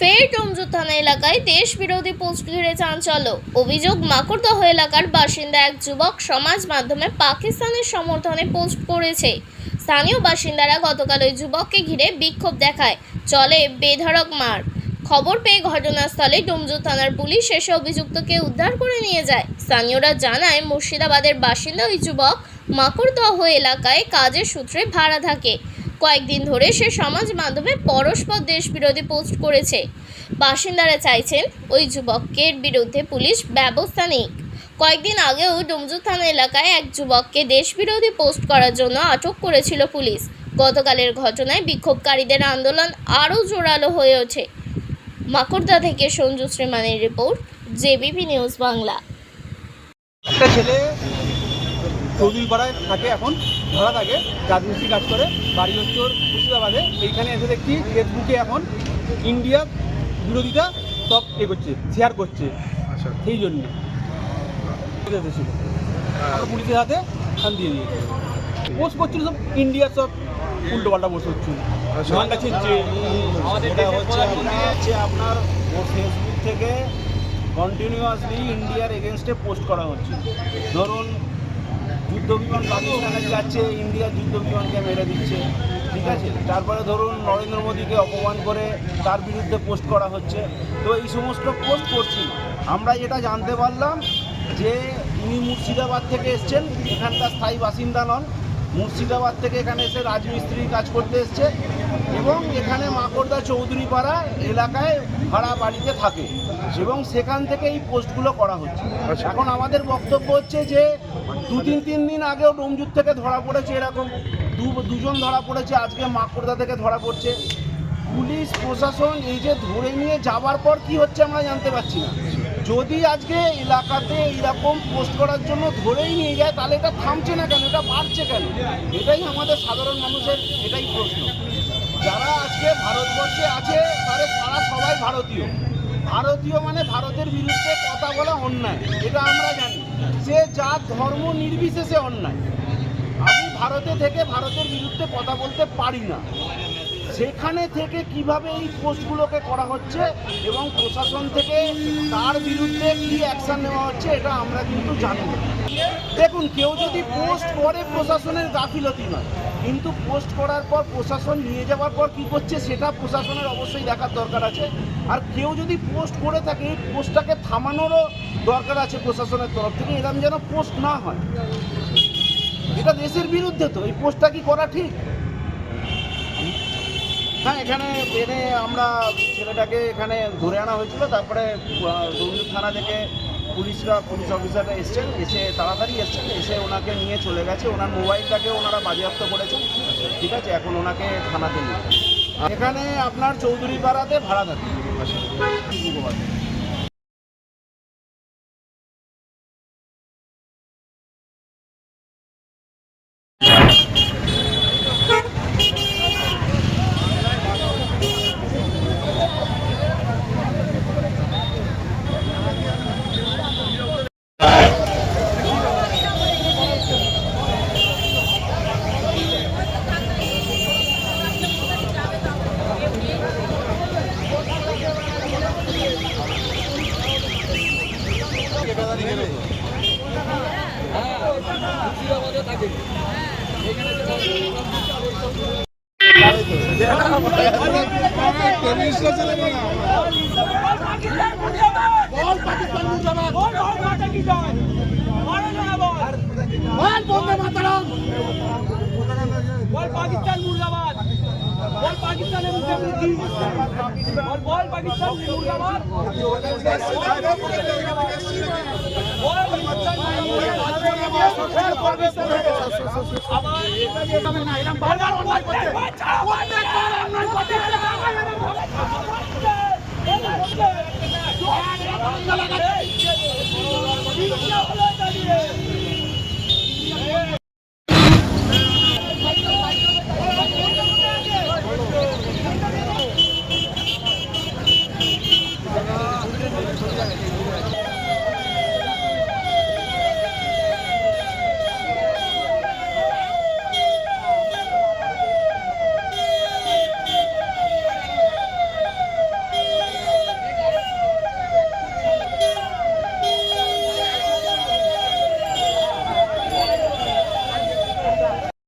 ফের ডোমজু থানা এলাকায় দেশ বিরোধী পোস্ট ঘিরে চাঞ্চল্য। অভিযোগ, মাকড়দহ এলাকার বাসিন্দা এক যুবক সমাজ মাধ্যমে পাকিস্তানের সমর্থনে পোস্ট করেছে। স্থানীয় বাসিন্দারা গতকাল ওই যুবককে ঘিরে বিক্ষোভ দেখায়। চলে বেধড়ক মার। খবর পেয়ে ঘটনাস্থলে ডোমজু থানার পুলিশ এসে অভিযুক্তকে উদ্ধার করে নিয়ে যায়। স্থানীয়রা জানায়, মুর্শিদাবাদের বাসিন্দা ওই যুবক মাকড়দহ এলাকায় কাজের সূত্রে ভাড়া থাকে। কয়েকদিন ধরে সে সমাজ মাধ্যমে পরস্পর দেশ বিরোধী পোস্ট করেছে। বাসিন্দারা চাইছেন ওই যুবকের বিরুদ্ধে পুলিশ ব্যবস্থা নিক। কয়েকদিন আগেও ডুমজু থানা এলাকায় এক যুবককে দেশবিরোধী পোস্ট করার জন্য আটক করেছিল পুলিশ। গতকালের ঘটনায় বিক্ষোভকারীদের আন্দোলন আরও জোরালো হয়ে ওঠে। মাকড়দা থেকে সঞ্জু শ্রীমানের রিপোর্ট জেবিপি নিউজ বাংলা। একটা ছেলে চৌধুরী পাড়ায় থাকে এখন ধরা থাকে রাজমিস্ত্রি কাজ করে বাড়ি হচ্ছে মুর্শিদাবাদে। এইখানে এসে দেখছি ফেসবুকে এখন ইন্ডিয়া বিরোধিতা সব এ করছে শেয়ার করছে। আচ্ছা। সেই জন্য। আমরা পুলিশের হাতে খান দিয়ে দিয়েছে। পোস্ট করছিল সব ইন্ডিয়ার সব উল্টো পাল্টা পোস্ট হচ্ছিল। ঝান্ডা ছিঁড়ছে হচ্ছে। আপনার ফেসবুক থেকে কন্টিনিউয়াসলি ইন্ডিয়ার এগেনস্টে পোস্ট করা হচ্ছে। ধরুন যুদ্ধ বিমান পাকিস্তানে যাচ্ছে, ইন্ডিয়া যুদ্ধ বিমানকে মেরে দিচ্ছে, ঠিক আছে? তারপরে ধরুন নরেন্দ্র মোদীকে অপমান করে তার বিরুদ্ধে পোস্ট করা হচ্ছে। তো এই সমস্ত পোস্ট করছি। আমরা যেটা জানতে পারলাম যে ইনি মুর্শিদাবাদ থেকে এসছেন, এখানকার স্থায়ী বাসিন্দা নন। মুর্শিদাবাদ থেকে এখানে এসে রাজমিস্ত্রির কাজ করতে এসছে এবং এখানে মাকড়দা চৌধুরী পাড়া এলাকায় ভাড়া বাড়িতে থাকে এবং সেখান থেকে এই পোস্টগুলো করা হচ্ছে। আচ্ছা। এখন আমাদের বক্তব্য হচ্ছে যে দু তিন তিন দিন আগেও ডোমজুর থেকে ধরা পড়েছে এরকম। দু দুজন ধরা পড়েছে আজকে মাকড়দা থেকে ধরা পড়ছে। পুলিশ প্রশাসন এই যে ধরে নিয়ে যাবার পর কি হচ্ছে আমরা জানতে পারছি না। যদি আজকে এলাকাতে এইরকম পোস্ট করার জন্য ধরেই নিয়ে যায়, তাহলে এটা থামছে না কেন? এটা বাড়ছে কেন? এটাই আমাদের সাধারণ মানুষের, এটাই প্রশ্ন। যারা আজকে ভারতবর্ষে আছে তারা তারা সবাই ভারতীয়। ভারতীয় মানে ভারতের বিরুদ্ধে কথা বলা অন্যায়, এটা আমরা জানি। সে যা ধর্ম নির্বিশেষে অন্যায়। আমি ভারতে থেকে ভারতের বিরুদ্ধে কথা বলতে পারি না। সেখানে থেকে কীভাবে এই পোস্টগুলোকে করা হচ্ছে এবং প্রশাসন থেকে তার বিরুদ্ধে কি অ্যাকশন নেওয়া হচ্ছে, এটা আমরা কিন্তু জানি না। দেখুন, কেউ যদি পোস্ট করে প্রশাসনের গাফিলতি নয়, কিন্তু পোস্ট করার পর প্রশাসন নিয়ে যাওয়ার পর কি করছে, সেটা প্রশাসনের অবশ্যই দেখার দরকার আছে। আর কেউ যদি পোস্ট করে থাকে, এই পোস্টটাকে থামানোরও দরকার আছে প্রশাসনের তরফ থেকে এরকম যেন পোস্ট না হয়। এটা দেশের বিরুদ্ধে তো, এই পোস্টটা কি করা ঠিক? হ্যাঁ এখানে এনে আমরা ছেলেটাকে এখানে ধরে আনা হয়েছিল। তারপরে দৌড় থানা থেকে পুলিশরা, পুলিশ অফিসাররা এসছেন। এসে তাড়াতাড়ি এসছেন। এসে ওনাকে নিয়ে চলে গেছে। ওনার মোবাইলটাকে ওনারা বাজেয়াপ্ত করেছেন। ঠিক আছে, এখন ওনাকে থানাতে নিয়ে এখানে আপনার চৌধুরী পাড়াতে ভাড়া থাকে। পাকিস্তান মুর্দাবাদ বল পাকিস্তানের মুখে মুখি বল বল পাকিস্তান মুর্দাবাদ বল পাকিস্তান আবার বারবার অন্যায় করছে